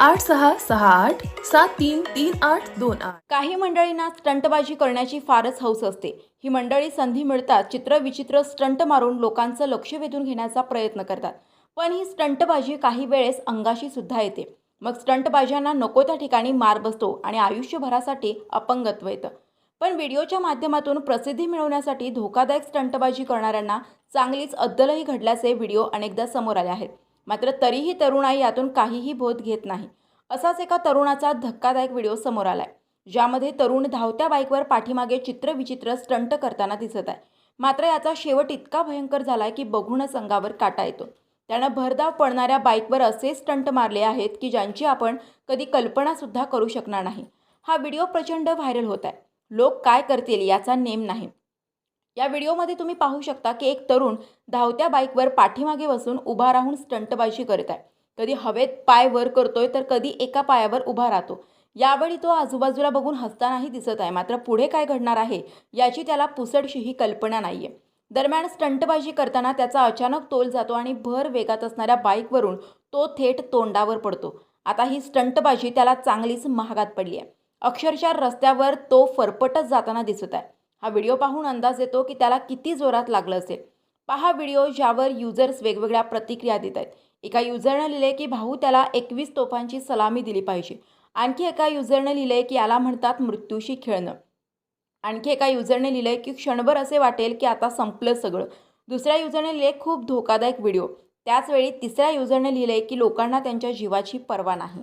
आठ सहा सहा आठ सात तीन तीन आठ दोन आठ. काही मंडळींना स्टंटबाजी करण्याची फारच हौस असते. ही मंडळी संधी मिळतात चित्रविचित्र स्टंट मारून लोकांचं लक्ष वेधून घेण्याचा प्रयत्न करतात. पण ही स्टंटबाजी काही वेळेस अंगाशी सुद्धा येते. मग स्टंटबाजांना नको त्या ठिकाणी मार बसतो आणि आयुष्यभरासाठी अपंगत्व येतं. पण व्हिडिओच्या माध्यमातून प्रसिद्धी मिळवण्यासाठी धोकादायक स्टंटबाजी करणाऱ्यांना चांगलीच अद्दलही घडल्याचे व्हिडिओ अनेकदा समोर आले आहेत. मात्र तरीही तरुणाई यातून काहीही बोध घेत नाही. असाच एका तरुणाचा धक्कादायक व्हिडिओ समोर आलाय ज्यामध्ये तरुण धावत्या बाईकवर पाठीमागे चित्रविचित्र स्टंट करताना दिसत आहे. मात्र याचा शेवट इतका भयंकर झालाय की बघूनच अंगावर काटा येतो. त्यानं भरधाव पडणाऱ्या बाईकवर असे स्टंट मारले आहेत की ज्यांची आपण कधी कल्पनासुद्धा करू शकणार नाही. हा व्हिडिओ प्रचंड व्हायरल होत आहे. लोक काय करतील याचा नेम नाही. या व्हिडिओमध्ये तुम्ही पाहू शकता की एक तरुण धावत्या बाईकवर पाठीमागे बसून उभा राहून स्टंटबाजी करत आहे. कधी हवेत पाय वर करतोय तर कधी एका पायावर उभा राहतो. यावेळी तो आजूबाजूला बघून हसतानाही दिसत आहे. मात्र पुढे काय घडणार आहे याची त्याला पुसटशीही कल्पना नाही आहे दरम्यान स्टंटबाजी करताना त्याचा अचानक तोल जातो आणि भर वेगात असणाऱ्या बाईकवरून तो थेट तोंडावर पडतो. आता ही स्टंटबाजी त्याला चांगलीच महागात पडली आहे. अक्षरशः रस्त्यावर तो फरफटत जाताना दिसत आहे. हा व्हिडिओ पाहून अंदाज येतो की त्याला किती जोरात लागलं असेल. पहा व्हिडिओ ज्यावर युजर्स वेगवेगळ्या प्रतिक्रिया देत आहेत. एका युजरनं लिहिले की भाऊ त्याला एकवीस तोफांची सलामी दिली पाहिजे. आणखी एका युजरनं लिहिले की याला म्हणतात मृत्यूशी खेळणं. आणखी एका युजरने लिहिलंय की क्षणभर असे वाटेल की आता संपलं सगळं. दुसऱ्या युजरने लिहिले खूप धोकादायक व्हिडिओ. त्याचवेळी तिसऱ्या युजरने लिहिलंय की लोकांना त्यांच्या जीवाची पर्वा नाही.